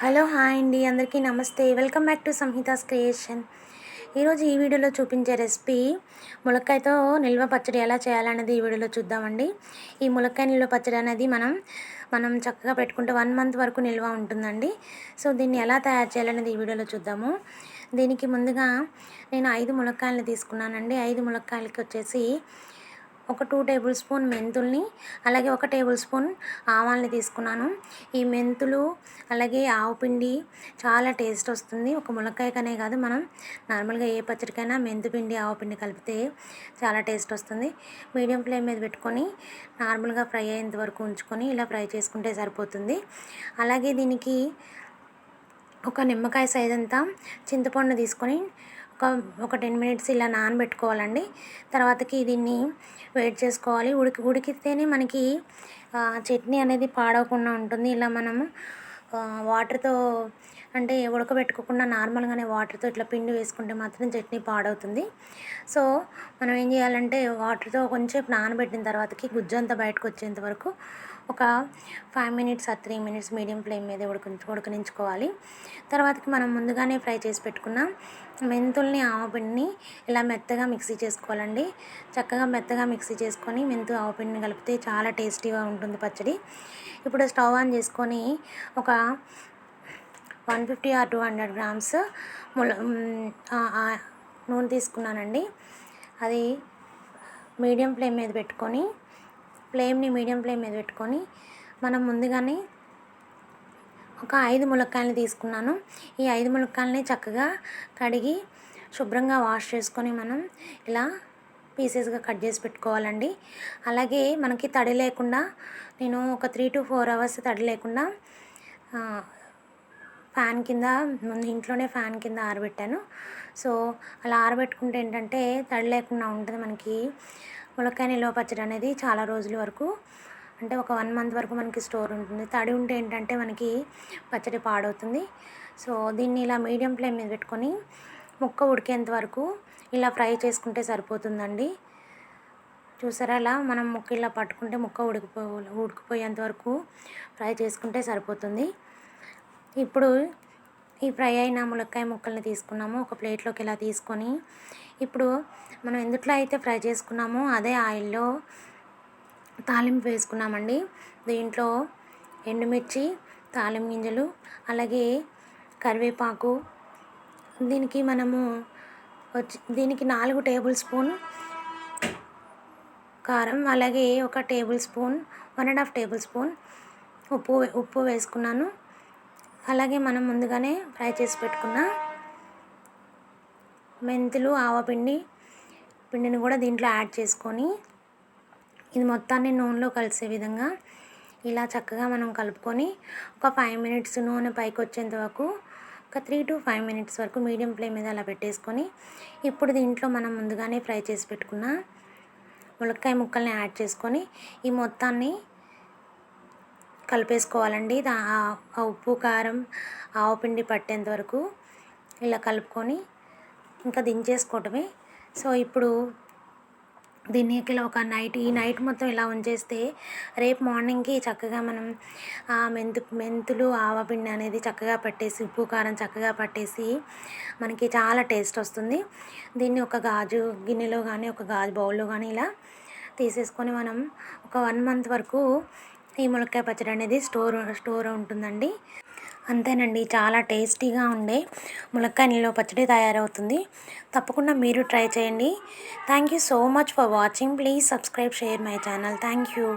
Hello hi అండి. అందరికీ నమస్తే. Welcome back to Samhita's creation. ఈరోజు ఈ వీడియోలో చూపించే రెసిపీ ములక్కాయతో నిల్వ పచ్చడి ఎలా చేయాలనేది ఈ వీడియోలో చూద్దామండి. ఈ ములక్కాయ నిల్వ పచ్చడి అనేది మనం మనం చక్కగా పెట్టుకుంటే వన్ మంత్ వరకు నిల్వ ఉంటుందండి. సో దీన్ని ఎలా తయారు చేయాలనేది ఈ వీడియోలో చూద్దాము. దీనికి ముందుగా నేను ఐదు ములక్కాయలు తీసుకున్నానండి. ఐదు ములక్కాయలకి వచ్చేసి ఒక టూ టేబుల్ స్పూన్ మెంతుల్ని అలాగే ఒక టేబుల్ స్పూన్ ఆవాల్ని తీసుకున్నాను. ఈ మెంతులు అలాగే ఆవు పిండి చాలా టేస్ట్ వస్తుంది. ఒక ములక్కాయకనే కాదు మనం నార్మల్గా ఏ పచ్చడికైనా మెంతు పిండి ఆవు పిండి కలిపితే చాలా టేస్ట్ వస్తుంది. మీడియం ఫ్లేమ్ మీద పెట్టుకొని నార్మల్గా ఫ్రై అయ్యేంత వరకు ఉంచుకొని ఇలా ఫ్రై చేసుకుంటే సరిపోతుంది. అలాగే దీనికి ఒక నిమ్మకాయ సైజ్ అంతా చింతపండు తీసుకొని ఒక ఒక టెన్ మినిట్స్ ఇలా నానబెట్టుకోవాలండి. తర్వాతకి దీన్ని వేడి చేసుకోవాలి. ఉడికి ఉడికితేనే మనకి చట్నీ అనేది పాడవకుండా ఉంటుంది. ఇలా మనము వాటర్తో అంటే ఉడకబెట్టుకోకుండా నార్మల్గానే వాటర్తో ఇట్లా పిండి వేసుకుంటే మాత్రం చట్నీ పాడవుతుంది. సో మనం ఏం చేయాలంటే వాటర్తో కొంచెం నానబెట్టిన తర్వాతకి గుజ్జంతా బయటకు వచ్చేంత వరకు ఒక ఫైవ్ మినిట్స్ ఆ త్రీ మినిట్స్ మీడియం ఫ్లేమ్ మీద ఉడక ఉడకనించుకోవాలి. తర్వాతకి మనం ముందుగానే ఫ్రై చేసి పెట్టుకున్న మెంతుల్ని ఆవపిండిని ఇలా మెత్తగా మిక్సీ చేసుకోవాలండి. చక్కగా మెత్తగా మిక్సీ చేసుకొని మెంతు ఆవపిండిని కలిపితే చాలా టేస్టీగా ఉంటుంది పచ్చడి. ఇప్పుడు స్టవ్ ఆన్ చేసుకొని ఒక one fifty or two hundred grams ముల నూనె తీసుకున్నానండి. అది మీడియం ఫ్లేమ్ మీద పెట్టుకొని ఫ్లేమ్ని మీడియం ఫ్లేమ్ మీద పెట్టుకొని మనం ముందుగానే ఒక ఐదు ములక్కాయలు తీసుకున్నాను. ఈ ఐదు ములక్కాయలని చక్కగా కడిగి శుభ్రంగా వాష్ చేసుకొని మనం ఇలా పీసెస్గా కట్ చేసి పెట్టుకోవాలండి. అలాగే మనకి తడి లేకుండా నేను ఒక త్రీ టు ఫోర్ అవర్స్ తడి లేకుండా ఫ్యాన్ కింద ముందు ఇంట్లోనే ఫ్యాన్ కింద ఆరబెట్టాను. సో అలా ఆరబెట్టుకుంటే ఏంటంటే తడి లేకుండా ఉంటుంది మనకి. ములక్కాయ నిల్వ పచ్చడి అనేది చాలా రోజుల వరకు అంటే ఒక వన్ మంత్ వరకు మనకి స్టోర్ ఉంటుంది. తడి ఉంటే ఏంటంటే మనకి పచ్చడి పాడవుతుంది. సో దీన్ని ఇలా మీడియం ఫ్లేమ్ మీద పెట్టుకొని ముక్క ఉడికేంత వరకు ఇలా ఫ్రై చేసుకుంటే సరిపోతుందండి. చూసారా అలా మనం ముక్క ఇలా పట్టుకుంటే ముక్క ఉడికిపో ఉడికిపోయేంత వరకు ఫ్రై చేసుకుంటే సరిపోతుంది. ఇప్పుడు ఈ ఫ్రై అయిన ములక్కాయ ముక్కల్ని తీసుకున్నాము. ఒక ప్లేట్లోకి ఇలా తీసుకొని ఇప్పుడు మనం ఎందుట్లో అయితే ఫ్రై చేసుకున్నామో అదే ఆయిల్లో తాలింపు వేసుకున్నామండి. దీంట్లో ఎండుమిర్చి తాలింపు గింజలు అలాగే కరివేపాకు. దీనికి మనము వచ్చి దీనికి నాలుగు టేబుల్ స్పూన్ కారం అలాగే ఒక tablespoon one and half tablespoon ఉప్పు ఉప్పు వేసుకున్నాను. అలాగే మనం ముందుగానే ఫ్రై చేసి పెట్టుకున్న మెంతులు ఆవపిండి పిండిని కూడా దీంట్లో యాడ్ చేసుకొని ఇది మొత్తాన్ని నూనెలో కలిసే విధంగా ఇలా చక్కగా మనం కలుపుకొని ఒక ఫైవ్ మినిట్స్ నూనె పైకి వచ్చేంత వరకు ఒక త్రీ టు ఫైవ్ మినిట్స్ వరకు మీడియం ఫ్లేమ్ మీద అలా పెట్టేసుకొని ఇప్పుడు దీంట్లో మనం ముందుగానే ఫ్రై చేసి పెట్టుకున్న ములక్కాయ ముక్కల్ని యాడ్ చేసుకొని ఈ మొత్తాన్ని కలిపేసుకోవాలండి. ఆ ఉప్పు కారం ఆవపిండి పట్టేంత వరకు ఇలా కలుపుకొని ఇంకా దించేసుకోవటమే. సో ఇప్పుడు దీన్ని ఇలా ఒక నైట్ ఈ నైట్ మొత్తం ఇలా ఉంచేస్తే రేపు మార్నింగ్కి చక్కగా మనం ఆ మెంతు మెంతులు ఆవపిండి అనేది చక్కగా పట్టేసి ఉప్పు కారం చక్కగా పట్టేసి మనకి చాలా టేస్ట్ వస్తుంది. దీన్ని ఒక గాజు గిన్నెలో కానీ ఒక గాజు బౌల్లో కానీ ఇలా తీసేసుకొని మనం ఒక వన్ మంత్ వరకు ఈ ములక్కాయ పచ్చడి అనేది స్టోర్ స్టోర్ ఉంటుందండి. అంతేనండి చాలా టేస్టీగా ఉండే ములక్కాయ నిల్వ పచ్చడి తయారవుతుంది. తప్పకుండా మీరు ట్రై చేయండి. Thank you so much for watching please subscribe share my channel thank you